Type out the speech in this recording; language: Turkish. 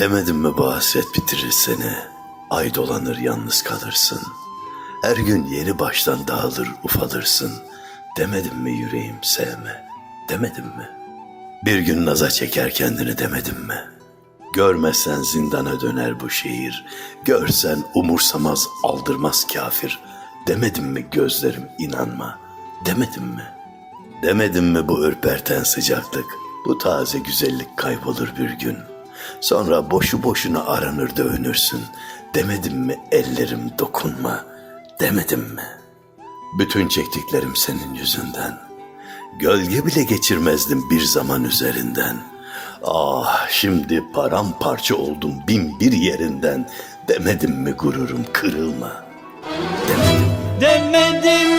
Demedim mi bu hasret bitirir seni? Ay dolanır yalnız kalırsın. Her gün yeni baştan dağılır ufalırsın. Demedim mi yüreğim sevme? Demedim mi? Bir gün naza çeker kendini demedim mi? Görmezsen zindana döner bu şehir. Görsen umursamaz aldırmaz kafir. Demedim mi gözlerim inanma? Demedim mi? Demedim mi bu ürperten sıcaklık? Bu taze güzellik kaybolur bir gün. Sonra boşu boşuna aranır dövünürsün. Demedim mi ellerim dokunma? Demedim mi? Bütün çektiklerim senin yüzünden. Gölge bile geçirmezdim bir zaman üzerinden. Ah şimdi paramparça oldum bin bir yerinden. Demedim mi gururum kırılma? Demedim